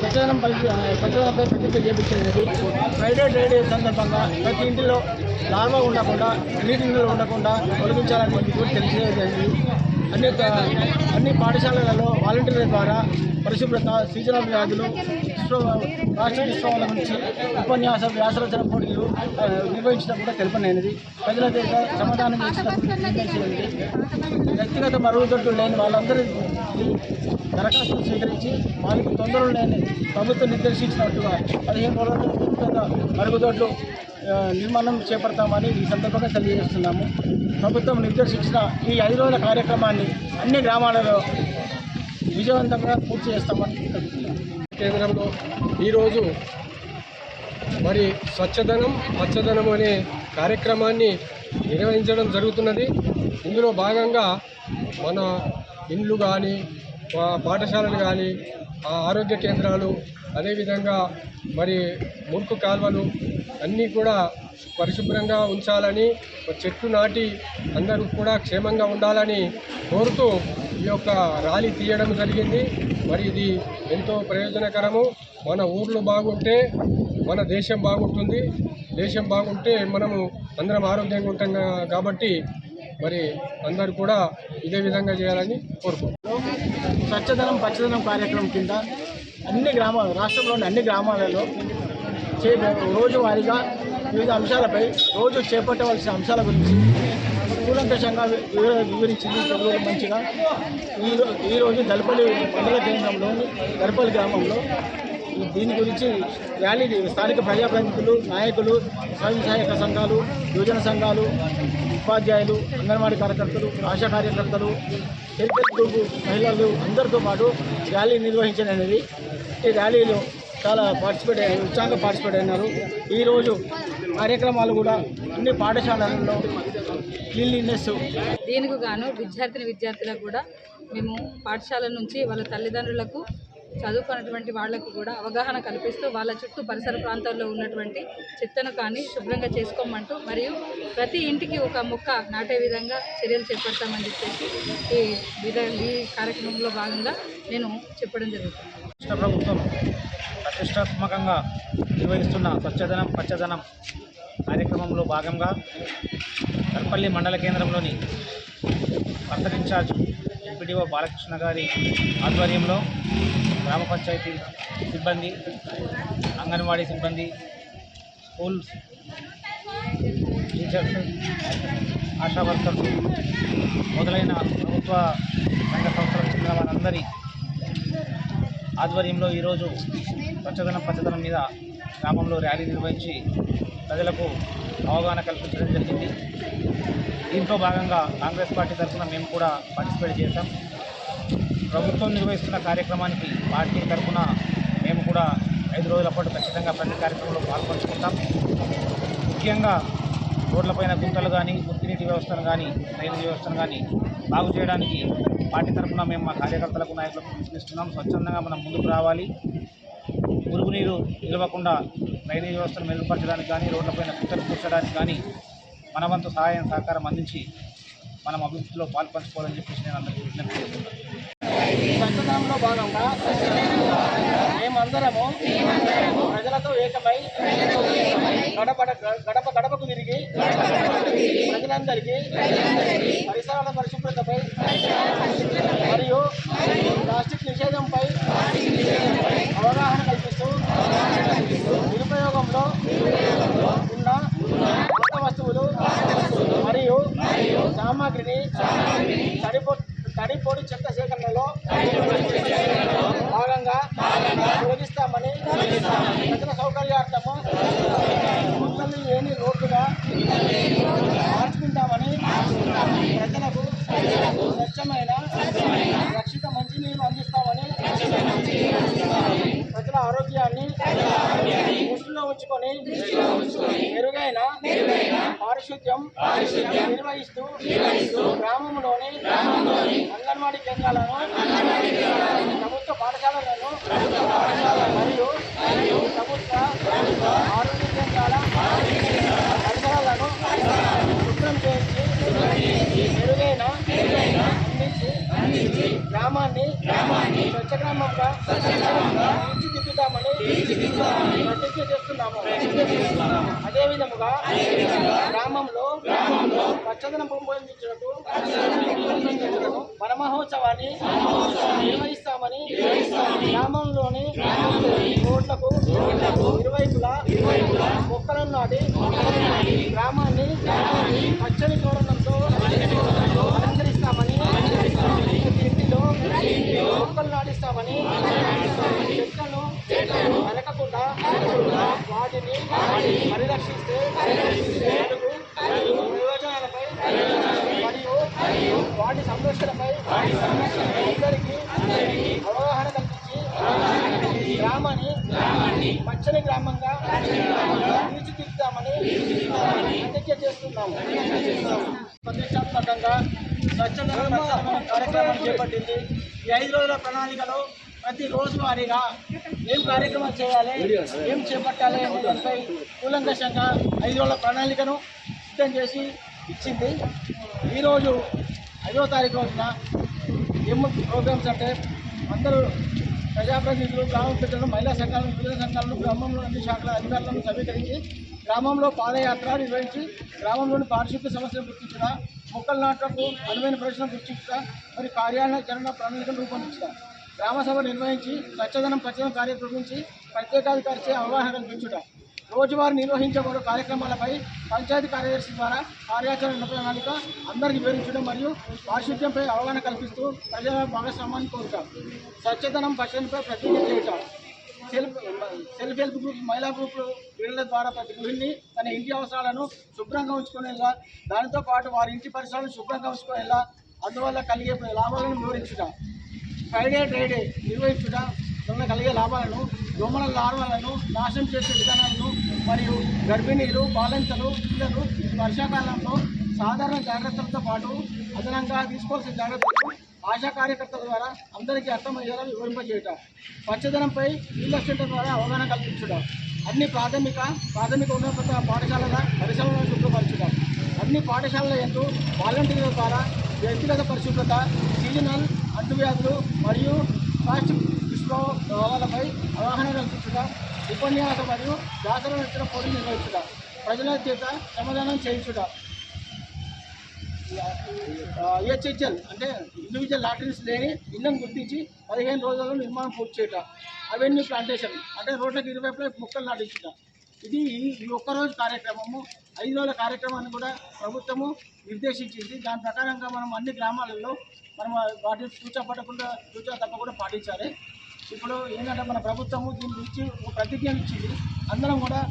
ప్రచారం పరిధి ప్రచారంపై ప్రతిజ్ఞ చేపించినది ఫ్రైడే డ్రైడే సందర్భంగా ప్రతి ఇంటిలో లార్వా ఉండకుండా నీటిలో ఉండకుండా తొలగించాలని మీకు కూడా తెలిసేది అనేక అన్ని పాఠశాలలలో వాలంటీర్ల ద్వారా పరిశుభ్రత సీజనల్ వ్యాధులు విశ్వ రాష్ట్ర ఉత్సవాల నుంచి ఉపన్యాస వ్యాసరచన పోటీలు నిర్వహించడం కూడా తెలుపనైనది. ప్రజల దగ్గర సమాధానం చేసినప్పుడు వ్యక్తిగత మరుగుదొడ్లు లేని వాళ్ళందరి దరఖాస్తు స్వీకరించి వాళ్ళకి తొందరలు లేని ప్రభుత్వం నిర్దేశించినట్టుగా పదిహేను రోజుల వ్యక్తిగత మరుగుదొడ్లు నిర్మాణం చేపడతామని ఈ సందర్భంగా తెలియజేస్తున్నాము. ప్రభుత్వం నిర్దేశించిన ఈ ఐదు రోజుల కార్యక్రమాన్ని అన్ని గ్రామాలలో విజయవంతంగా పూర్తి చేస్తామని తెలుపుతున్నాము కేంద్రంలో ఈరోజు మరి స్వచ్ఛదనం పచ్చదనం అనే కార్యక్రమాన్ని నిర్వహించడం జరుగుతున్నది. ఇందులో భాగంగా మన ఇండ్లు కానీ పాఠశాలలు కానీ ఆ ఆరోగ్య కేంద్రాలు అదేవిధంగా మరి మురుకు కాల్వలు అన్నీ కూడా పరిశుభ్రంగా ఉంచాలని చెట్లు చెట్టు నాటి అందరూ కూడా క్షేమంగా ఉండాలని కోరుతూ ఈ యొక్క ర్యాలీ తీయడం జరిగింది. మరి ఇది ఎంతో ప్రయోజనకరము. మన ఊర్లు బాగుంటే మన దేశం బాగుంటుంది. దేశం బాగుంటే మనము అందరం ఆరోగ్యంగా ఉంటాం కాబట్టి మరి అందరు కూడా ఇదే విధంగా చేయాలని కోరుకుంటున్నాం. స్వచ్ఛదనం పచ్చదనం కార్యక్రమం కింద అన్ని గ్రామాలు రాష్ట్రంలోని అన్ని గ్రామాలలో చే రోజువారీగా వివిధ అంశాలపై రోజు చేపట్టవలసిన అంశాల గురించి కూలంకషంగా వివరించింది తెలుగులో మంచిగా. ఈరో- ఈరోజు దళపల్లి మండల కేంద్రంలో దళపల్లి గ్రామంలో దీని గురించి ర్యాలీ స్థానిక ప్రజాప్రతినిధులు నాయకులు స్వయం సహాయక సంఘాలు యువజన సంఘాలు ఉపాధ్యాయులు అంగన్వాడీ కార్యకర్తలు ఆశా కార్యకర్తలు హెల్త్ మహిళలు అందరితో పాటు ర్యాలీ నిర్వహించనది ఈ ర్యాలీలో చాలా పార్టిసిపేట్ అయ్యారు ఉత్సాహంగా పార్టిసిపేట్ అయినారు. ఈరోజు కార్యక్రమాలు కూడా అన్ని పాఠశాలల్లో క్లీన్లీనెస్ దీనికి గాను విద్యార్థిని విద్యార్థులకు కూడా మేము పాఠశాల నుంచి వాళ్ళ తల్లిదండ్రులకు చదువుకున్నటువంటి వాళ్ళకు కూడా అవగాహన కల్పిస్తూ వాళ్ళ చుట్టూ పరిసర ప్రాంతాల్లో ఉన్నటువంటి చెత్తను కానీ శుభ్రంగా చేసుకోమంటూ మరియు ప్రతి ఇంటికి ఒక మొక్క నాటే విధంగా చర్యలు చేపడతామని చెప్పేసి ఈ విధ ఈ కార్యక్రమంలో భాగంగా నేను చెప్పడం జరుగుతుంది. ప్రభుత్వం ప్రతిష్టాత్మకంగా నిర్వహిస్తున్న స్వచ్ఛదనం పచ్చదనం కార్యక్రమంలో భాగంగా దర్పల్లి మండల కేంద్రంలోని వర్తక ఇన్ఛార్జ్ ఎంపీడీఓ బాలకృష్ణ గారి ఆధ్వర్యంలో గ్రామ పంచాయతీ సిబ్బంది అంగన్వాడీ సిబ్బంది స్కూల్ టీచర్స్ ఆశా వర్కర్స్ మొదలైన ప్రభుత్వ రంగ సంస్థలకు చెందిన వారందరి ఆధ్వర్యంలో ఈరోజు స్వచ్ఛదనం పచ్చదనం మీద గ్రామంలో ర్యాలీ నిర్వహించి ప్రజలకు అవగాహన కల్పించడం జరిగింది. దీంట్లో భాగంగా కాంగ్రెస్ పార్టీ తరఫున మేము కూడా పార్టిసిపేట్ చేశాం. ప్రభుత్వం నిర్వహిస్తున్న కార్యక్రమానికి పార్టీ తరఫున మేము కూడా ఐదు రోజుల పాటు ఖచ్చితంగా ప్రతి కార్యక్రమంలో పాల్పంచుకుంటాం. ముఖ్యంగా రోడ్లపైన గుంతలు కానీ గుర్తినీటి వ్యవస్థను కానీ డ్రైనేజ్ వ్యవస్థను కానీ బాగు చేయడానికి పార్టీ తరఫున మేము మా కార్యకర్తలకు నాయకులకు పిలుపునిస్తున్నాం స్వచ్ఛందంగా మనం ముందుకు రావాలి. మురుగునీరు నిలవకుండా డ్రైనేజ్ వ్యవస్థను మెరుగుపరచడానికి కానీ రోడ్లపైన కుక్కలు కూర్చడానికి కానీ మన వంతు సహాయం సహకారం అందించి మనం అభివృద్ధిలో పాల్పంచుకోవాలని చెప్పేసి నేను అందరికీ విజ్ఞప్తి చేస్తున్నాను. స్వచ్ఛతలో భాగంగా మేమందరము ప్రజలతో ఏకమై గడప గడప గడపకు తిరిగి ప్రజలందరికీ పరిసరాల పరిశుభ్రతపై మరియు ప్లాస్టిక్ నిషేధంపై అవగాహన కల్పిస్తూ దృష్టిలో ఉంచుకొని మెరుగైన పారిశుద్ధ్యం నిర్వహిస్తూ గ్రామంలోని అంగన్వాడీ కేంద్రాలను ప్రభుత్వ పాఠశాలలను మరియు ప్రభుత్వ ఆరోగ్య కేంద్రాల పరిసరాలను శుభ్రం చేసి మెరుగైన అందించి గ్రామాన్ని గ్రామాన్ని స్వచ్ఛ గ్రామంగా తీర్చిదిద్దుతామని ప్రతిజ్ఞ చేస్తున్నాము. అదే విధముగా గ్రామంలో పచ్చదనం పెంపొందించుటకు వనమహోత్సవాన్ని నిర్వహిస్తామని గ్రామంలోని రోడ్లకు ఇరువైపులా మొక్కలను నాటి గ్రామాన్ని పచ్చని తోరణంతో అలంకరిస్తామని ఇంటిలో మొక్కలు నాటిస్తామని చెట్లను నరకకుండా వాటిని పరిరక్షిస్తే ప్రయోజనాలపై మరియు వాటి సంరక్షణపై అందరికీ అవగాహన కల్పించి గ్రామాన్ని పచ్చని గ్రామంగా తీర్చిదిద్దామని ప్రతిజ్ఞ చేస్తున్నాము ప్రతిష్టాత్మకంగా స్వచ్ఛత కార్యక్రమం చేపట్టింది ఈ ఐదు రోజుల ప్రణాళికలో ప్రతి రోజు వారీగా ఏం కార్యక్రమాలు చేయాలి? ఏం చేపట్టాలి? అనే దానిపై కూలంకషంగా ఐదు రోజుల ప్రణాళికను సిద్ధం చేసి ఇచ్చింది. ఈరోజు ఐదో తారీఖు రోజున ఏం ప్రోగ్రామ్స్ అంటే అందరూ ప్రజాప్రతినిధులు గ్రామ పెద్దలు మహిళా సంఘాలను వివిధ సంఘాలను గ్రామంలో అన్ని శాఖల అధికారులను సమీకరించి గ్రామంలో పాదయాత్ర నిర్వహించి గ్రామంలోని పారిశుద్ధ్య సమస్యలు గుర్తించడం మొక్కల నాటకు అనువైన ప్రశ్న గుర్తించడం మరి కార్యాచరణ ప్రణాళికను రూపొందించడం గ్రామసభ నిర్వహించి స్వచ్ఛదనం పచ్చదనం కార్యక్రమించి గురించి ప్రత్యేకాధికారిచే అవగాహన కల్పించుట. రోజువారీ నిర్వహించబడే కార్యక్రమాలపై పంచాయతీ కార్యదర్శి ద్వారా కార్యాచరణ ప్రణాళిక అందరికి వివరించడం మరియు పారిశుద్ధ్యంపై అవగాహన కల్పిస్తూ ప్రజల భాగస్వామ్యాన్ని కోరుతాం స్వచ్ఛతనం పచ్చదనంపై ప్రతిజ్ఞ చేయటం. సెల్ఫ్ సెల్ఫ్ హెల్ప్ గ్రూప్ మహిళా గ్రూప్ వీళ్ళ ద్వారా ప్రతి గృహిణి తన ఇంటి అవసరాలను శుభ్రంగా ఉంచుకునేలా దానితో పాటు వారి ఇంటి పరిసరాలను శుభ్రంగా ఉంచుకునేలా అందువల్ల కలిగే లాభాలను వివరించుట. ఫ్రైడే డ్రైడే నిర్వహించుట వల్ల కలిగే లాభాలను దోమల లార్వాలను నాశనం చేసే విధానాలను మరియు గర్భిణీలు బాలింతలు పిల్లలు వర్షాకాలంలో సాధారణ జాగ్రత్తలతో పాటు అదనంగా తీసుకోవాల్సిన జాగ్రత్తలు ఆశా కార్యకర్తల ద్వారా అందరికీ అర్థమయ్యేలా వివరింపజేయటం. పచ్చదనంపై నీళ్ళ సెంటర్ ద్వారా అవగాహన కల్పించడం అన్ని ప్రాథమిక ప్రాథమిక ఉన్నత పాఠశాలల పరిశీలన శుభ్రపరచడం అన్ని పాఠశాలల ఎందు వాలంటీర్ల ద్వారా వ్యక్తిగత పరిశుభ్రత సీజనల్ అంటువ్యాధులు మరియు ప్లాస్టిక్ దుష్ప్రభావాలపై అవగాహన కల్పించడం ఉపన్యాసం మరియు జాతర రచన పోటీలు నిర్వహించడం ప్రజల చేత శ్రమదానం చేయించుట. ఏహెచ్హెచ్ఎల్ అంటే ఇండివిజువల్ లాటరీస్ లేని ఇళ్ళను గుర్తించి పదిహేను రోజుల్లో నిర్మాణం పూర్తి చేయటం. అవెన్యూ ప్లాంటేషన్ అంటే రోడ్లకు ఇరువైపులా మొక్కలు నాటించుట. ఇది ఈ- ఒక్కరోజు కార్యక్రమము. ఐదు రోజుల కార్యక్రమాన్ని కూడా ప్రభుత్వము నిర్దేశించింది. దాని ప్రకారంగా మనం అన్ని గ్రామాలలో మనం వాటిని సూచపడకుండా సూచ తప్పకుండా పాటించాలి. ఇప్పుడు ఏంటంటే మన ప్రభుత్వము దీని గురించి ఒక ప్రతిజ్ఞ ఇచ్చింది. అందరం కూడా